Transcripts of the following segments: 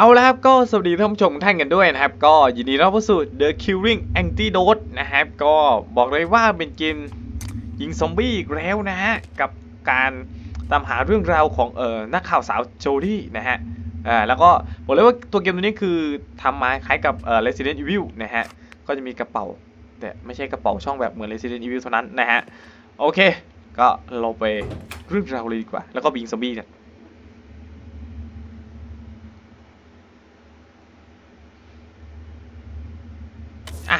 เอาละครับก็สวัสดีท่านผู้ชมท่านกันด้วยนะครับ ก็ยินดีต้อนรับเข้าสู่ The Killing Antidote นะครับ ก็บอกเลยว่าเป็นเกมยิงซอมบี้อีกแล้วนะฮะ กับการตามหาเรื่องราวของเอ่อนักข่าวสาวโจลี่นะฮะอ่าแล้วก็บอกเลยว่าตัวเกมตัวนี้คือทำมาคล้ายกับเอ่อ Resident Evil นะฮะ ก็จะมีกระเป๋า แต่ไม่ใช่กระเป๋าช่องแบบเหมือน Resident Evil เท่านั้นนะฮะ โอเค ก็เราไปเรื่องราวเลยดีกว่า แล้วก็บิงซอมบี้กัน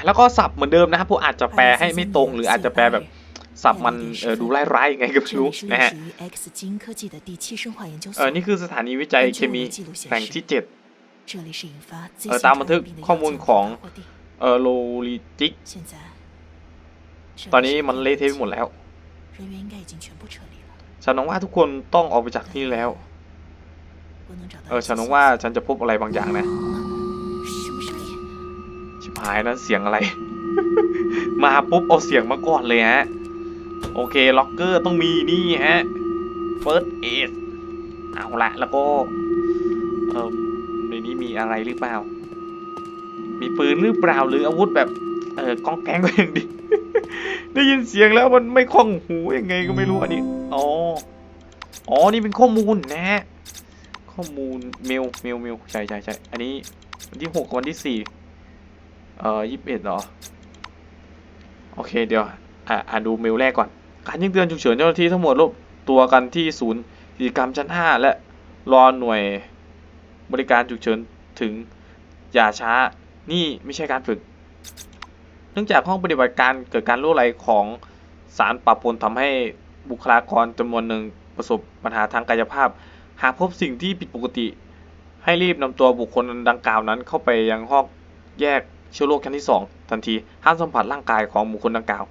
แล้วก็สับเหมือนเดิมนะครับผู้อาจจะแปลให้ไม่ตรง หรืออาจจะแปลแบบสับมันดูไร้ไร้ไงก็ไม่รู้นะฮะเออนี่คือสถานีวิจัยเคมีแห่งที่ 7เออตามบันทึกข้อมูลของเออโลลิจิกตอนนี้มันเละเทะไปหมดแล้วฉันหวังว่าทุกคนต้องออกไปจากที่แล้ว เออฉันหวังว่าฉันจะพบอะไรบางอย่างนะ หายนั้นเสียงอะไร มาปุ๊บเอาเสียงมาก่อนเลยฮะ โอเคล็อกเกอร์ต้องมีนี่ฮะ First Aid เอาละแล้วก็เออในนี้มีอะไรหรือเปล่า มีปืนหรือเปล่าหรืออาวุธแบบเออกองแกงก็ยังดี ได้ยินเสียงแล้วมันไม่คล่องหูยังไงก็ไม่รู้อันนี้ อ๋อ อ๋อ นี่เป็นข้อมูลนะฮะ ข้อมูลเมล เมล เมล ใช่ใช่ใช่อันนี้วันที่หกวันที่สี่ เอ่อยี่สิบเอ็ดเหรอ โอเคเดี๋ยว อ่าอ่านดูเมลแรกก่อน การแจ้งเตือนฉุกเฉินเจ้าหน้าที่ทั้งหมดรวบตัวกันที่ศูนย์กิจกรรมชั้น5และรอหน่วยบริการฉุกเฉินถึงอย่าช้า นี่ไม่ใช่การฝึก เนื่องจากห้องปฏิบัติการเกิดการรั่วไหลของสารปะปนทำให้บุคลากรจำนวนหนึ่งประสบปัญหาทางกายภาพ หากพบสิ่งที่ผิดปกติ ให้รีบนำตัวบุคคลดังกล่าวนั้นเข้าไปยังห้องแยก เชื้อโรคชั้นที่ 2 ทันที ห้ามสัมผัสร่างกายของบุคคลดังกล่าว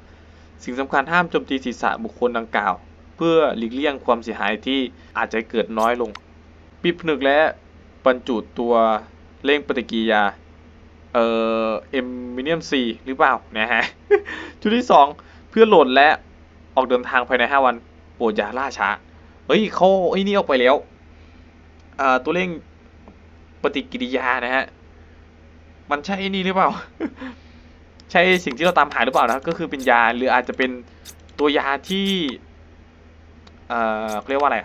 สิ่งสำคัญห้ามโจมตีศีรษะบุคคลดังกล่าว เพื่อหลีกเลี่ยงความเสียหายที่อาจจะเกิดน้อยลง ปิดผนึกและบรรจุตัวเร่งปฏิกิริยา เอ่อเอมมิเนียมซีหรือเปล่า นะฮะ ชุดที่ 2 เพื่อโหลดและออกเดินทางภายใน 5 วันโปรดอย่าล่าช้า เฮ้ยเขาไอ้นี่ออกไปแล้วอ่าตัวเร่งปฏิกิริยานะฮะ มันใช่ไอ้นี่หรือเปล่า ใช่สิ่งที่เราตามหาหรือเปล่านะก็คือเป็นยาหรืออาจจะเป็นตัวยาที่เอ่อเรียกว่าอะไร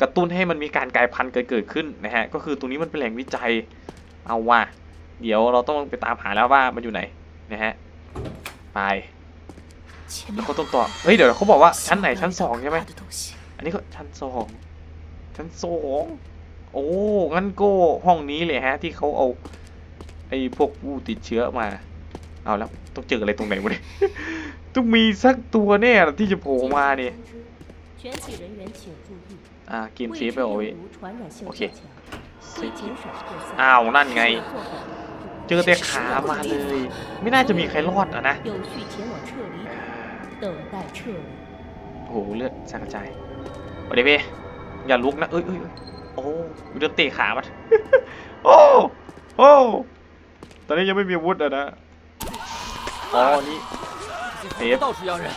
กระตุ้นให้มันมีการกลายพันธุ์เกิดขึ้นนะฮะก็คือตรงนี้มันเป็นแหล่งวิจัยเอาว่า เดี๋ยวเราต้องไปตามหาแล้วว่ามันอยู่ไหนนะฮะไปแล้วก็ต้องต่อเฮ้ยเดี๋ยวเขาบอกว่าชั้นไหนชั้นสองใช่ไหมอันนี้ก็ชั้นสองชั้นสองโอ้งั้นก็ห้องนี้เลยฮะที่เขาเอา ไอ้พวกผู้ติดเชื้อมา เอาแล้วต้องเจออะไรตรงไหนวะเนี่ยต้องมีสักตัวแน่ที่จะโผล่มาเนี่ยอ่ากินเซฟไปโอ้ยโอเคอ้าวนั่นไง เจอแต่ขามาเลย ไม่น่าจะมีใครรอดอะนะโอ้โหเลือดสากระจายโอเดเป้อย่าลุกนะเอ้ยเอ้ยโอ้เลือดเตะขามันโอ้โอ้ ตอนนี้ยังไม่มีอาวุธอ่ะนะ อ๋อ นี่ 这些到处要人，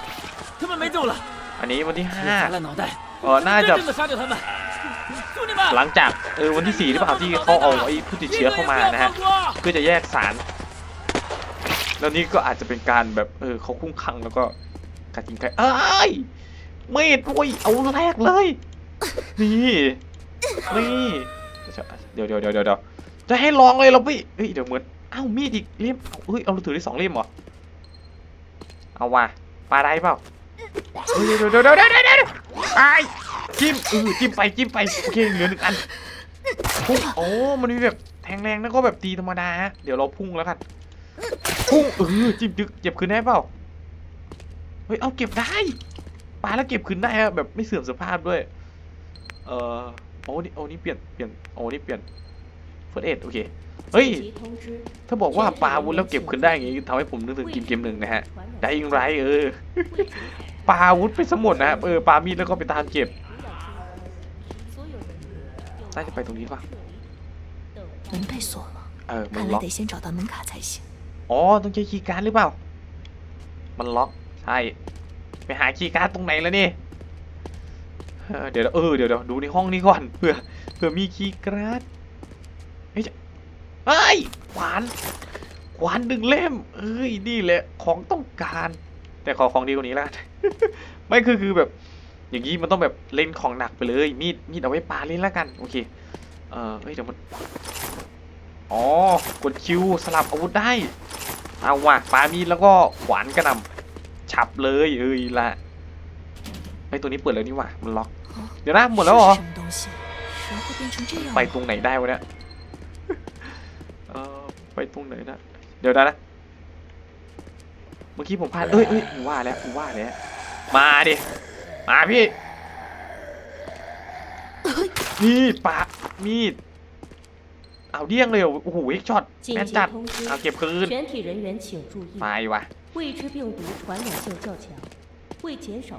他们没救了， อันนี้วันที่ 砸 ห้า 烂脑袋， เออน่าจะ 真正的杀掉他们！兄弟们， หลังจากเออวันที่สี่หรือเปล่าที่เขาเอาไอ้ผู้ติดเชื้อเข้ามานะฮะ เพื่อจะแยกสาร แล้วนี่ก็อาจจะเป็นการแบบเออเขาคุ้มคังแล้วก็กัดยิงใครเอ้ยมีดโอ้ยเอาแรกเลย นี่นี่เดี๋ยวเดี๋ยวเดี๋ยวเดี๋ยวเดี๋ยวจะให้ลองเลยเหราพี่เฮ้ยเดี๋ยวเหมือน เอ้ามีดอีกเล่มเอาเฮ้ยเอาถือได้สองเล่มเหรอเอาว่ะปลาได้เปล่าเฮ้ยเดี๋ยวเดี๋ยวเดี๋ยวเดี๋ยวเดี๋ยวไอ้จิ้มเออจิ้มไปจิ้มไปโอเคเหลือหนึ่งอันพุ่งโอ้มันมีแบบแทงแรงแล้วก็แบบตีธรรมดาฮะเดี๋ยวเราพุ่งแล้วกันพุ่งเออจิ้มจึกเก็บคืนได้เปล่าเฮ้ยเอาเก็บได้ปลาแล้วเก็บคืนได้ฮะแบบไม่เสื่อมสภาพด้วย เออโอ้นี่โอ้นี่เปลี่ยนเปลี่ยนโอ้นี่เปลี่ยน เฟิร์สเอ็ดโอเค เฮ้ย 紧急通知， ถ้าบอกว่าปาอาวุธแล้วเก็บคืนได้อย่างงี้ทำให้ผมนึกถึงเกมเกมหนึ่งนะฮะ ได้ยิงไรเออ 未知 ปาอาวุธไปสมดนะครับเออ ปามีดแล้วก็ไปตามเก็บ 所有人员 น่าจะไปตรงนี้ป่ะ 等门被锁了， เออ มัน 看 ล็ 来 อก 得先找到门卡才行。 อ๋อ ต้องใช้คีย์การ์ดหรือเปล่า มันล็อก ใช่ ไปหาคีย์การ์ดตรงไหนแล้วนี่เออเดี๋ยวเออเดี๋ยวเดี๋ยวดูในห้องนี้ก่อน เผื่อเผื่อมีคีย์การ์ดเฮ้ยจะ เฮ้ยขวานขวานดึงเล่มเอ้ยนี่แหละของต้องการ แต่ขอของดีกว่านี้ละไม่คือคือแบบ อย่างนี้มันต้องแบบเล่นของหนักไปเลย มีดมีดเอาไว้ปาเล่นแล้วกันโอเคเออเฮ้ยเดี๋ยวมันอ๋อกดคิวสลับอาวุธได้เอาว่ะปามีดแล้วก็ขวานกระนำฉับเลยเอ้ยละไอตัวนี้เปิดแล้วนี่ว่ะมันล็อก เดี๋ยวนะหมดแล้วเหรอไปตรงไหนได้วะเนี่ย ไปตรงไหนนะ เดี๋ยวนะนะ เมื่อกี้ผมพลาดเอ้ยเอ้ยผมว่าแล้วผมว่าแล้ว มาดิ มาพี่มีปะมีด เอาเดี้ยงเลยโอ้โหเอ็กช็อตแม่นจัด เอาเก็บคืนไปว่ะ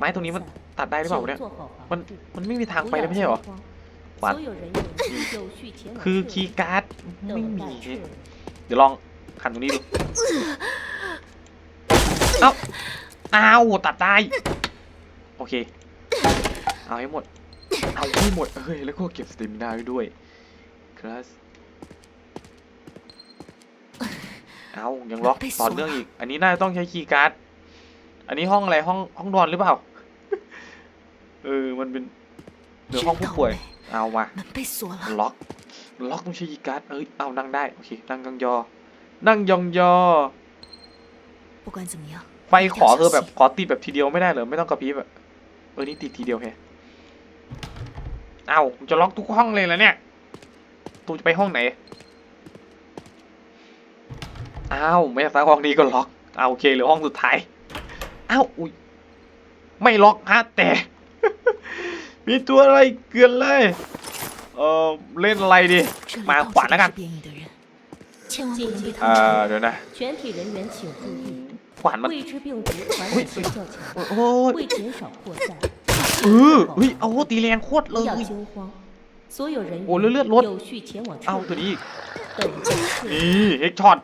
ไม้ตรงนี้มันตัดได้หรือเปล่าเนี่ย มันมันไม่มีทางไปแล้วไม่ใช่หรอวันคือคีย์การ์ดไม่มี ดี๋ยวลองขันตรงนี้ดู เอ้าอาตัดได้ โอเค เอาให้หมด เอาให้หมด เฮ้ย แล้วก็เก็บสเตมินาไว้ด้วย คลาส เอายังล็อกต่อเรื่องอีก อันนี้น่าจะต้องใช้คีย์การ์ด อันนี้ห้องอะไร ห้อง ห้องนอนหรือเปล่า เออ มันเป็นเดี๋ยวห้องผู้ป่วย เอาว่ะล็อก ล็อกต้องใช้ยีการ์ดเอ้ยเอานั่งได้ โอเค นั่งยองยอ นั่งยองยอไปขอเธอแบบขอตีแบบทีเดียวไม่ได้เหรอ ไม่ต้องกระพริบแบบเออ นี่ตีทีเดียวแฮเอาจะล็อกทุกห้องเลยแล้วเนี่ย ตูจะไปห้องไหนเอ้าไม่อาสักห้องนี้ก็ล็อกเอาโอเคหรือห้องสุดท้ายเอ้าอุ้ยไม่ล็อกฮะแต่ มีตัวอะไรเกินเลย เล่นอะไรดี มาขวานแล้วกันเออเดี๋ยวนะขวานมันโอ้ยเออเฮ้ยเอาตีแรงโคตรเลยโอ้ยเลือดลดเอาตัวนี้นี่เฮกช็อต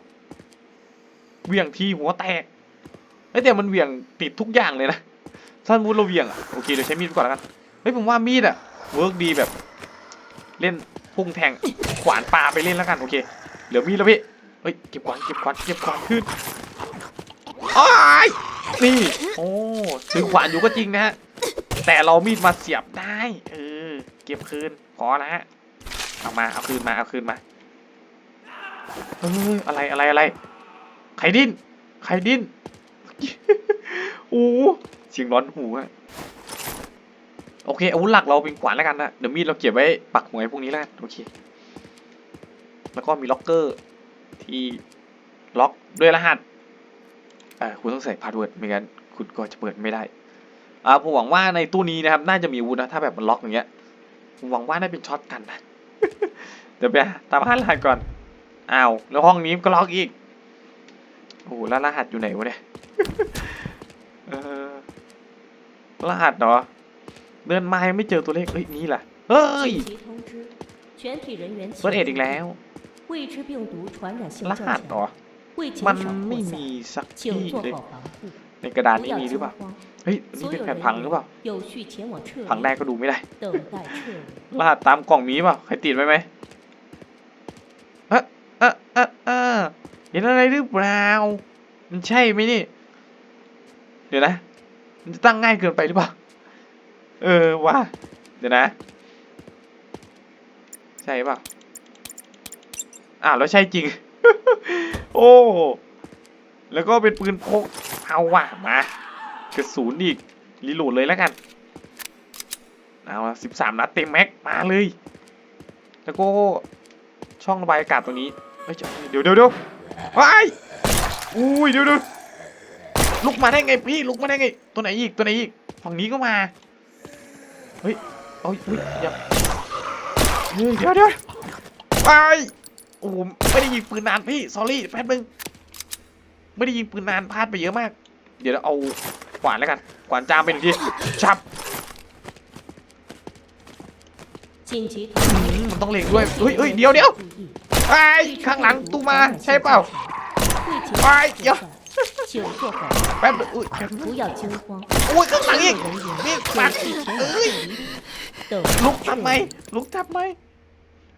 เวี่ยงทีหัวแตกไอ้แต่มันเวี่ยงติดทุกอย่างเลยนะถ้ามูดเราเวี่ยงอะโอเคเดี๋ยวใช้มีดก่อนแล้วกันเฮ้ยผมว่ามีดอะเวิร์กดีแบบ เล่นพุ่งแทงขวานปลาไปเล่นแล้วกันโอเคเหลือมีดแล้วพี่เฮ้ยเก็บขวานเก็บขวานเก็บขวานขึ้นอ้ายนี่โอ้ถือขวานอยู่ก็จริงนะฮะแต่เรามีดมาเสียบได้เออเก็บคืนพอนะฮะเอามาเอาคืนมาเอาคืนมาเอ้ยอะไรอะไรอะไรใครดิ้นใครดิ้นโอ้เสียงร้อนหูอะ โอเคอาวุธหลักเราเป็นขวานแล้วกันนะเดี๋ยวมีดเราเก็บไว้ปักหมวยพวกนี้แล้วกันโอเค แล้วก็มีล็อกเกอร์ที่ล็อกด้วยรหัสอ่าคุณต้องใส่พาสเวิร์ดไม่งั้นคุณก็จะเปิดไม่ได้อ่าผมหวังว่าในตู้นี้นะครับ น่าจะมีอาวุธนะถ้าแบบมันล็อกอย่างเงี้ยผมหวังว่าน่าเป็นช็อตกันนะเดี๋ยวไปตามหารหัสก่อนอ้าวแล้วห้องนี้ก็ล็อกอีกโอ้โหแล้วรหัสอยู่ไหนวะเนี่ยรหัสเหรอ เดินมายังไม่เจอตัวเลขเอ้ยนี่แหละเฮ้ยเบิร์ดเอ็ดอีกแล้วรหัสต่อมันไม่มีสักที่เลยในกระดานนี้มีหรือเปล่า เฮ้ย นี่เป็นแผ่นพังหรือเปล่า พังได้ก็ดูไม่ได้ รหัสตามกล่องนี้เปล่า ใครติดไหมไหมเอะอะอะอะเห็นอะไรหรือเปล่า มันใช่ไหมนี่ เดี๋ยวนะ มันจะตั้งง่ายเกินไปหรือเปล่า เออว่ะเดี๋ยวนะ ใช่เปล่าอ้าวแล้วใช่จริง โอ้แล้วก็เป็นปืนพกเอาว่ะมากระสุนอีกรีโหลดเลยแล้วกันเอาสิบสามนัดเต็มแม็กมาเลย แล้วก็ช่องระบายอากาศตรงนี้เฮ้ยเดี๋ยวเดี๋ยวเดี๋ยวว้ายอุ้ยเดี๋ยวเดี๋ยวลุกมาได้ไงพี่ลุกมาได้ไงตัวไหนอีกตัวไหนอีกฝั่งนี้ก็มา เอ้ยเฮ้ยเฮ้ยเดี๋ยวเดี๋ยวไปโอ้ไม่ได้ยิงปืนนานพี่สอรี่แป๊บนึงไม่ได้ยิงปืนนานพลาดไปเยอะมาก เดี๋ยวเราเอาขวานแล้วกันขวานจามไปหนึ่งทีชับมันต้องเล็งด้วยเฮ้ยเฮ้ยเดี๋ยวเดี๋ยวไอ้ข้างหลังตูมาใช่เปล่าไปเดี๋ยวแป๊บอุ้ย อุ้ยข้างหลังอีกนี่ปักเอ้ยลุกทำไมลุกทำไม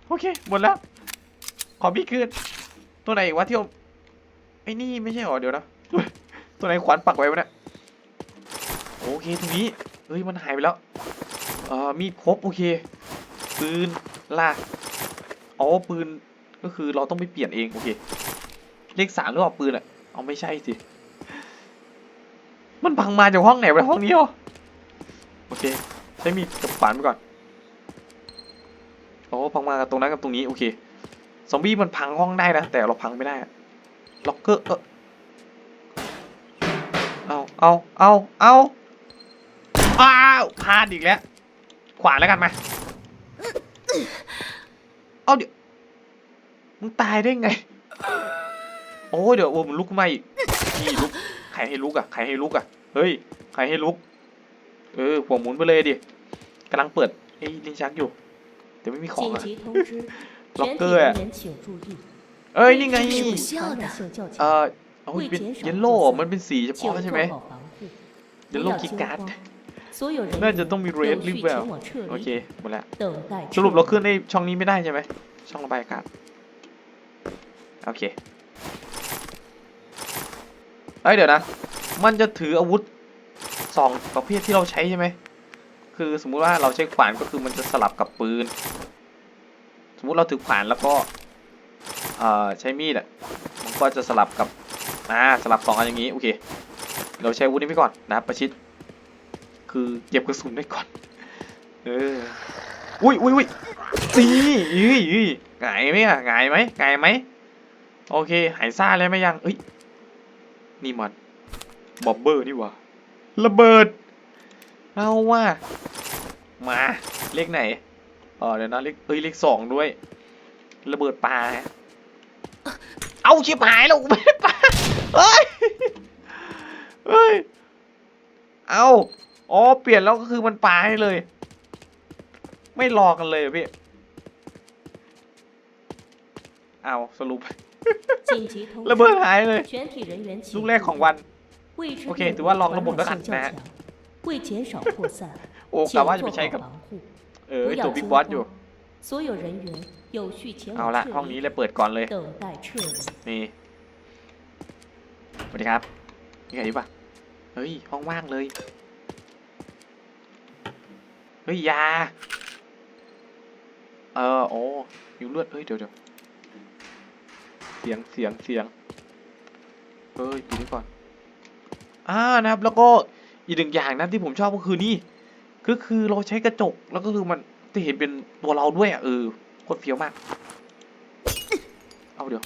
โอเคหมดแล้ว ขอพี่คืนตัวไหนอีกวะที่ผมไอ้นี่ไม่ใช่หรอเดี๋ยวนะตัวไหนขวานปักไว้วะเนี่ยโอเคทีนี้เฮ้ยมันหายไปแล้วเอ่อมีดครบโอเคปืนลากอ๋อปืนก็คือเราต้องไปเปลี่ยนเองโอเคเลขสามหรือเปล่าปืนอะเอาไม่ใช่สิ มันพังมาจากห้องไหนไปห้องนี้เหรอโอเคใช้มีดกับขวานไปก่อนโอ้พังมากับตรงนั้นกับตรงนี้โอเคซอมบี้มันพังห้องได้นะแต่เราพังไม่ได้ล็อกเกอร์เออเอาเอาเอาเอาอ้าวพลาดอีกแล้ว ขวานแล้วกันมาเอาเดี๋ยวมึงตายได้ไง โอ้เดี๋ยวโอ้มันลุกขึ้นมาอีกนี่ลุก รให้ลุกอะใครให้ลุกอะเฮ้ยใครให้ลุก เออหัวหมุนไปเลยดิกำลังเปิดไอ้ลิ้นชักอยู่แต่ไม่มีของอะล็อกเกอร์อะเอ้ยนี่ไงเออเอาเป็นยันโล่มันเป็นสีเฉพาะใช่ไหมยันโล่กิการ์ดน่าจะต้องมีเรดหรือเปล่าโอเคหมดแล้วสรุปเราขึ้นในช่องนี้ไม่ได้ใช่ไหมช่องระบายอากาศโอเค อ้ยเดี๋ยวนะ มันจะถืออาวุธสองประเภทที่เราใช้ใช่ไหม คือสมมุติว่าเราใช้ขวานก็คือมันจะสลับกับปืน สมมุติเราถือขวานแล้วก็เอ่อใช้มีดอะ มันก็จะสลับกับอ่าสลับสองอันอย่างนี้โอเค เราใช้อาวุธนี้ไปก่อนนะประชิด คือเก็บกระสุนไว้ก่อน เออ อุ้ยอุ้ยอุ้ยนี่อุ้ยอุ้ยหงไหมอะหงไหมหงไหม โอเค หายซ่าแล้วไหมยังเอ้ย นี่มันบอบเบอร์นี่หว่าระเบิด เอาว่า มาเลขไหนเออเดี๋ยวนะเลขเอ้ยเลขสองด้วย ระเบิดปลาฮะเอาชิบหายแล้วกูไม่ได้ปลาเฮ้ยเฮ้ยเอาอ๋อเปลี่ยนแล้วก็คือมันปลาให้เลย ไม่รอกันเลยเหรอพี่เอาสรุป 紧急通 ระเบิด 知， หายเลย 全体人员请 ลูก 注 แรกของ 意 วัน 未知 โอเค 病 ถื 毒 อว่าลอง 传 ระบบแล้ว 染 กัน 性较 นะฮะ 强，为减少扩散， โอ้ 请 กะว่าจะ 做 ไป 好 ใช้กับ 防护， เออ 不 ไอ 要 ตัวบิ๊ก 惊 บอสอยู่ 慌。所有人员有序前 เอา 往 ละ 撤 ห้องนี้ 离， เลยเปิดก่อนเลย 等待撤离。 นี่ สวัสดีครับ มีใครอยู่ปะเฮ้ย ห้องว่างเลย เฮ้ย ยา เออ โอ้หิวเลือด เฮ้ย เดี๋ยวเดี๋ยว เสียงเสียงเสียงเฮ้ยปิดก่อนอ่านะครับ แล้วก็อีกหนึ่งอย่างนะที่ผมชอบก็คือนี่ก็คือเราใช้กระจกแล้วก็คือมันจะเห็นเป็นตัวเราด้วยอะเออโคตรเฟี้ยวมาก เอาเดี๋ยว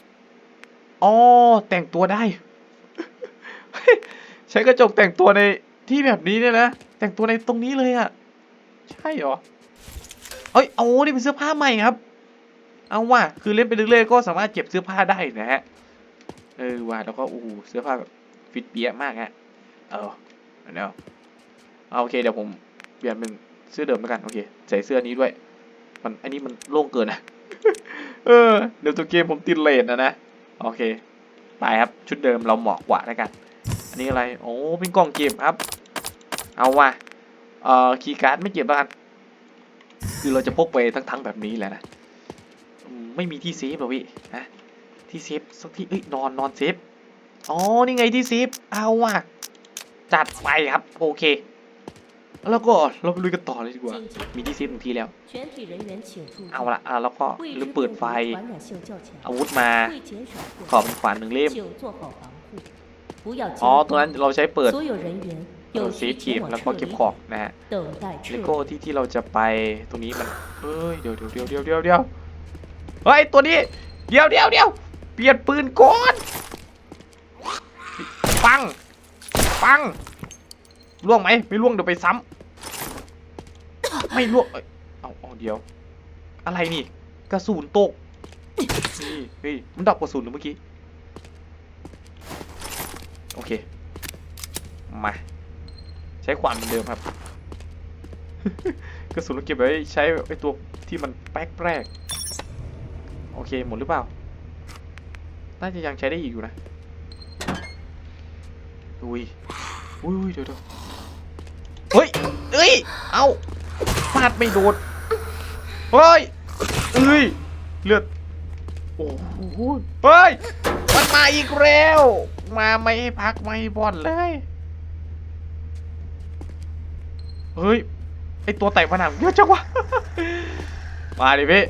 อ๋อแต่งตัวได้ ใช้กระจกแต่งตัวในที่แบบนี้เนี่ยนะแต่งตัวในตรงนี้เลยอะใช่หรอเอ้ยเอานี่เป็นเสื้อผ้าใหม่ครับ เอาว่ะคือเล่นไปเรื่อยๆก็สามารถเก็บเสื้อผ้าได้นะฮะเออว่ะแล้วก็โอ้โหเสื้อผ้าแบบฟิตเปียมากฮะเออเดี๋ยวเอาโอเคเดี๋ยวผมเปลี่ยนเป็นเสื้อเดิมแล้วกันโอเคใส่เสื้อนี้ด้วย มันอันนี้มันโล่งเกินนะเออเดี๋ยวตัวเกมผมติดเลทนะนะโอเคไปครับชุดเดิมเราเหมาะกว่าแล้วกัน อันนี้อะไรโอ้เป็นกล่องเก็บครับ เอาว่ะเอ่อคีย์การ์ดไม่เก็บแล้วกันคือเราจะพกไปทั้งๆแบบนี้แหละนะ ไม่มีที่เซฟหรอพี่ฮะที่เซฟสักที่เอ้ยนอนนอนเซฟอ๋อนี่ไงที่เซฟเอาว่ะจัดไปครับโอเค แล้วก็เราลุยกันต่อเลยดีกว่า มีที่เซฟหนึ่งทีแล้ว เอาละอะแล้วก็ลืมเปิดไฟ อาวุธมา ขอบขวานหนึ่งเล่มอ๋อตัวนั้นเราใช้เปิดเปิซฟเก็บแล้วก็เก็บของนะฮะเลโก้ที่ที่เราจะไปตรงนี้มันเฮ้ยเดี๋ยวเดี๋ยวเดี๋ยวเดี๋ยวเดี๋ยว เฮ้ยตัวนี้ เดี๋ยวเดี๋ยวเดี๋ยวเปลี่ยนปืนก่อนปัง ปังล่วงไหมไม่ล่วงเดี๋ยวไปซ้ำไม่ล่วงเอาเอาเดี๋ยว อะไรนี่กระสุนตกนี่เฮ้ยมันดับกระสุนหรือเมื่อกี้โอเคมาใช้ขวานเหมือนเดิมครับ กระสุนเราเก็บไว้ใช้ไอ้ตัวที่มันแป๊กแรก โอเค หมดหรือเปล่า น่าจะยังใช้ได้อีกอยู่นะอุ้ยอุ้ยเดี๋ยวเดี๋ยวเฮ้ยเอ้ย เอาฟาดไม่โดนเฮ้ยเอ้ย เลือด โอ้โหเฮ้ย มันมาอีกแล้ว มาไม่พักไม่บ่อนเลย เฮ้ย ไอตัวไต่ผนังเยอะจังวะ มาดิพี่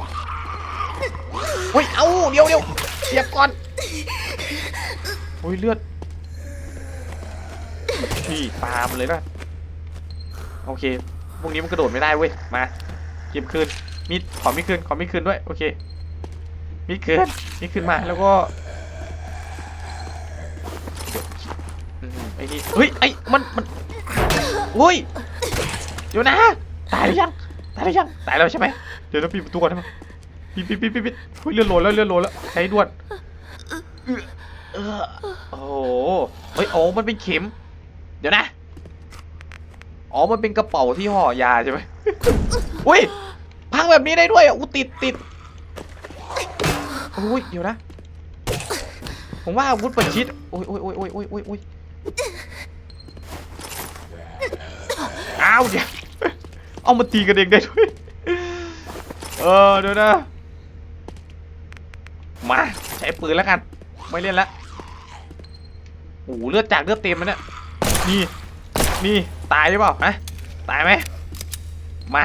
เฮ้ย เอาเดี๋ยวเดี๋ยวเสียบก่อนโอ้ยเลือดพี่ปามเลยนะโอเค พวกนี้มันกระโดดไม่ได้เว้ย มาเก็บคืน มีดขอมีดคืน ขอมีดคืนด้วย โอเค มีดคืน มีดคืนมา แล้วก็อืมไอ้นี่ เฮ้ย ไอ้ มัน มันเฮ้ยเดี๋ยวนะ ตายหรือยัง ตายหรือยัง ตายแล้วใช่ไหม เดี๋ยวเราปิดประตูก่อนได้ไหม ปิดปิดปิดปิดปิดเฮ้ยเลือนโหลดแล้วเลือนโหลดแล้วใช้ด่วนเออโอ้โหเฮ้ยโอ้มันเป็นเข็ม เดี๋ยวนะ อ๋อ มันเป็นกระเป๋าที่ห่อยาใช่ไหมอุ้ย พังแบบนี้ได้ด้วยอะอู้ติดติดอุ้ย เดี๋ยวนะ ผมว่าอาวุธประชิดโอ้ยโอ้ยโอ้ยโอ้ยโอ้ยโอ้ยโอ้ยอ้าวเดี๋ยว เอามาตีกันเองได้ด้วย เออ เดี๋ยวนะ มาใช้ปืนแล้วกัน ไม่เล่นละโอ้โหเลือดจากเลือดเต็มมันเนี่ยนี่นี่ตายหรือเปล่าฮะตายไหมมา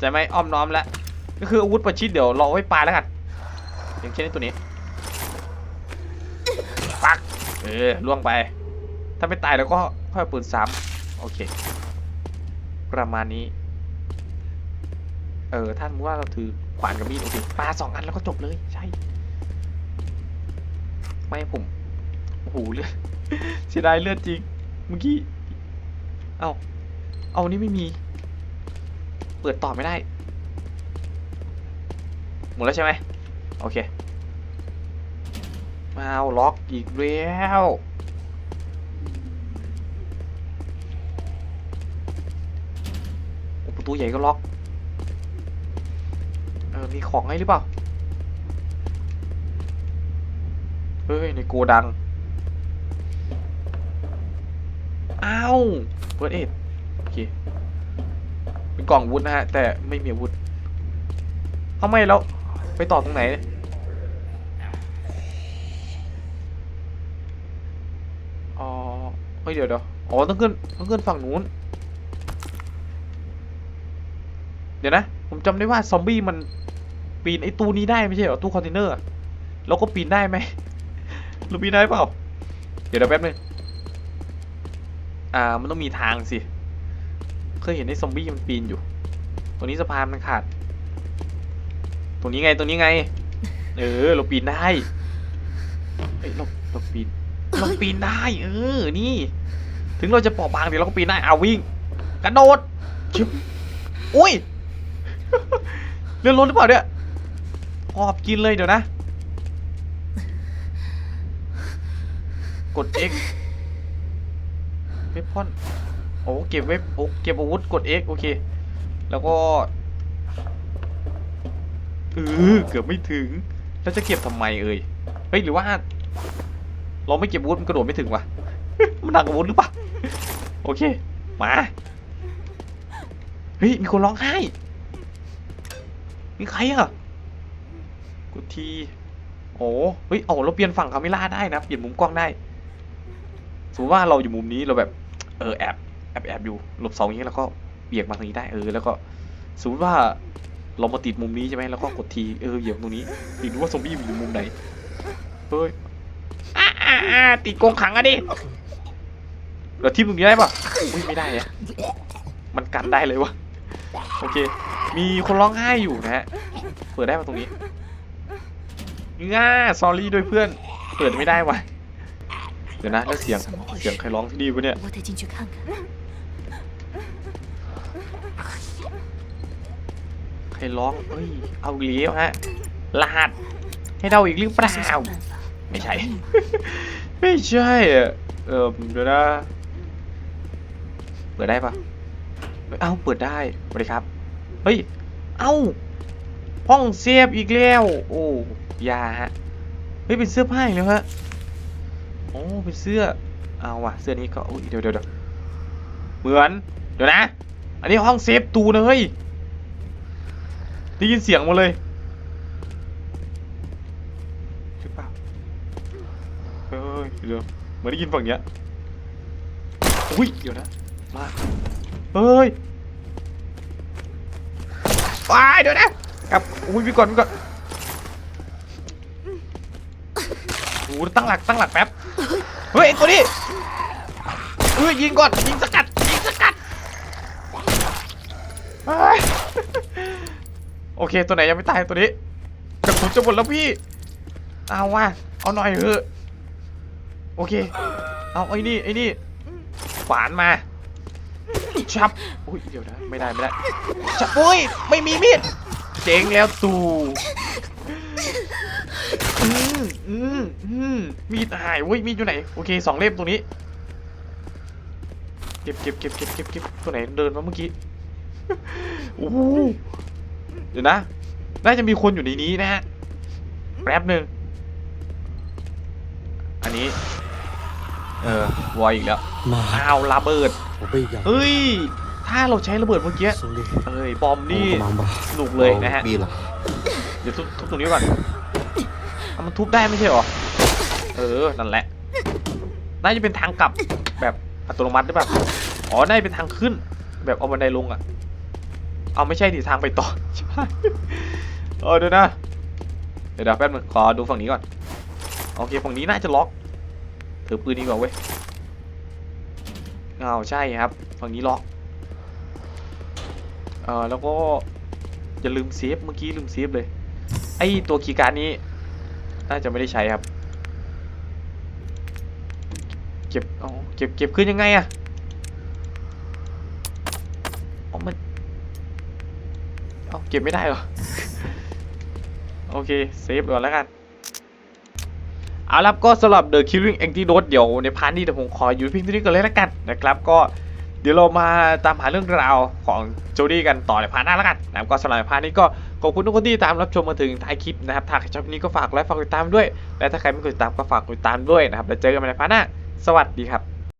จะไม่อ้อมน้อมแล้วก็คืออาวุธประชิดเดี๋ยวรอไว้ปลายแล้วกันอย่างเช่นตัวนี้ปักเออล่วงไป ถ้าไม่ตายแล้วก็ค่อยปืนซ้ำโอเค ประมาณนี้ เออท่านว่าเราถือขวานกับมีดโอเคปลาสองอันแล้วก็จบเลยใช่ ไม่ผมโอ้โหเลือดเสียดายเลือดจริงเมื่อกี้เอ้าเอานี่ไม่มี เปิดต่อไม่ได้ หมดแล้วใช่ไหมโอเคมาเอาล็อกอีกแล้วประตูใหญ่ก็ล็อกเออมีของให้หรือเปล่า เฮ้ย ในโกดัง อ้าวเปิดเอ็ดโอเคเป็นกล่องวุธนะฮะ แต่ไม่มีวุธทำไมแล้ว ไปต่อตรงไหนเนี่ยอ๋อ เฮ้ย เดี๋ยวเดี๋ยวอ๋อ ต้องขึ้น ต้องขึ้นฝั่งนู้น เดี๋ยวนะ ผมจำได้ว่าซอมบี้มันปีนไอ้ตู้นี้ได้ไม่ใช่เหรอ ตู้คอนเทนเนอร์เราก็ปีนได้ไหม เราปีนได้เปล่าเดี๋ยวเดี๋ยวแป๊บนึง อ่า มันต้องมีทางสิ เคยเห็นไอ้ซอมบี้มันปีนอยู่ ตรงนี้สะพานมันขาด ตรงนี้ไง ตรงนี้ไง เออ เราปีนได้เอ้ยเราเราปีน เราปีนได้ เออ นี่ ถึงเราจะปราะบางเดี๋ยวเราก็ปีนได้เอาวิ่ง กระโดด ชิบอุ้ยเลื่อนรถหรือเปล่าเนี่ยหอบกินเลยเดี๋ยวนะ กด X เวพอนโอ้เก็บเว็บโอ้เก็บอาวุธกด X โอเค แล้วก็เออเกือบไม่ถึง แล้วจะเก็บทำไมเอ่ยเฮ้ยหรือว่า เราไม่เก็บอาวุธมันกระโดดไม่ถึงวะมันหนักอาวุธหรือเปล่าโอเค มาเฮ้ยมีคนร้องไห้มีใครอะกดทีโอ้เฮ้ยโอ้เราเปลี่ยนฝั่งคาเมล่าได้นะ เปลี่ยนมุมกล้องได้ มมติว่าเราอยู่มุมนี้เราแบบเออแอบแอบแอบอยู่หลบเสาอย่างนี้แล้วก็เบี่ยงมาตรงนี้ได้เออแล้วก็สมมติว่าเรามาติดมุมนี้ใช่ไหมแล้วก็กดทีเออเหยียบตรงนี้อีกดูว่าซอมบี้มันอยู่มุมไหนเฮ้ยอ่าติดกรงขังอะดิเราทิมตรงนี้ได้ปะอุ้ยไม่ได้อะมันกันได้เลยวะโอเค มีคนร้องไห้อยู่นะฮะเปิดได้ปะตรงนี้ง่าซอรี่ด้วยเพื่อน เปิดไม่ได้วะ เดี๋ยวนะแล้วเสียงเสียงใครร้องที่นี่วะเนี่ยใครร้องเอ้ยเอาเลี้ยวฮะลาดให้เราอีกหรือเปล่าไม่ใช่ ไม่ใช่เออเดี๋ยวนะเปิดได้ปะเอ้าเปิดได้สวัสดีครับเฮ้ยเอ้าห้องเสียบอีกแล้วโอ้ยาฮะเฮ้ยเป็นเสื้อผ้าอีกแล้วฮะ โอ้เป็นเสื้อเอาว่ะเสื้อนี้ก็อุ้ยเดี๋ยวเดี๋ยวเดี๋ยวเหมือนเดี๋ยวนะ อันนี้ห้องเซฟตูนะเฮ้ยได้ยินเสียงมาเลยใช่เปล่าเฮ้ยเดี๋ยวเหมือนได้ยินฝั่งเนี้ยอุ้ยเดี๋ยวนะมาเฮ้ยว้ายเดี๋ยวนะครับอุ้ยพี่ก่อนพี่ก่อนโอ้โหตั้งหลักตั้งหลักแป๊บ เฮ้ยไอ้ตัวนี้เฮ้ยยิงก่อนยิงสกัดยิงสกัดโอเคตัวไหนยังไม่ตายตัวนี้กระสุนจะหมดแล้วพี่เอาว่ะเอาหน่อยเถอะโอเค เอาไอ้นี่ไอ้นี่ขวานมาชับอุ้ยเดี๋ยวนะไม่ได้ไม่ได้ชับอุ้ยไม่มีมีดเจ๋งแล้วตู มอืมอืมมีดหายเว้ยมีดอยู่ไหนโอเคสองเล่มตรงนี้เก็บเก็บเก็บเก็บเก็บเก็บตัวไหนเดินมาเมื่อกี้โอ้เดี๋ยวนะน่าจะมีคนอยู่ในนี้นะฮะแป๊บหนึ่งอันนี้ เออวอยอีกแล้วมาเอาระเบิดเฮ้ย ถ้าเราใช้ระเบิดเมื่อกี้เอ้ย บอมนี่도หนุกเลยนะฮะเดี๋ยวทุบทุบตรงนี้ก่อน เอามันทุบได้ไม่ใช่หรอ เออ นั่นแหละ น่าจะเป็นทางกลับแบบอัตโนมัติหรือเปล่า อ๋อ น่าจะเป็นทางขึ้น แบบเอาบันไดลงอะเอาไม่ใช่ดิทางไปต่อ ใช่ เออเดี๋ยวนะเดี๋ยวเดี๋ยวแป๊บนึงขอดูฝั่งนี้ก่อน โอเค ฝั่งนี้น่าจะล็อก ถือปืนดีกว่าเว้ยเอาใช่ครับ ฝั่งนี้ล็อก เออแล้วก็อย่าลืมเซฟเมื่อกี้ลืมเซฟเลย ไอตัวคีย์การ์ดนี้ น่าจะไม่ได้ใช้ครับ เก็บเอาเก็บเก็บขึ้นยังไงอะเอามันเอาเก็บไม่ได้เหรอ โอเค เซฟก่อนแล้วกันเอาละก็สำหรับ The Killing Antidote เดี๋ยวในพาร์ทนี้เดี๋ยวผมขออยู่เพียงเท่านี้ก่อนเลยละกันนะครับ ก็เดี๋ยวเรามาตามหาเรื่องราวของโจดี้กันต่อในพาร์ทหน้าละกันนะครับก็สำหรับพาร์ทนี้ก็ ขอบคุณทุกคนที่ตามรับชมมาถึงท้ายคลิปนะครับถ้าใครชอบคลิปนี้ก็ฝากไลค์ฝากติดตามด้วย และถ้าใครไม่กดติดตามก็ฝากกดติดตามด้วยนะครับแล้วเจอกันใหม่ในพาร์ทหน้าสวัสดีครับ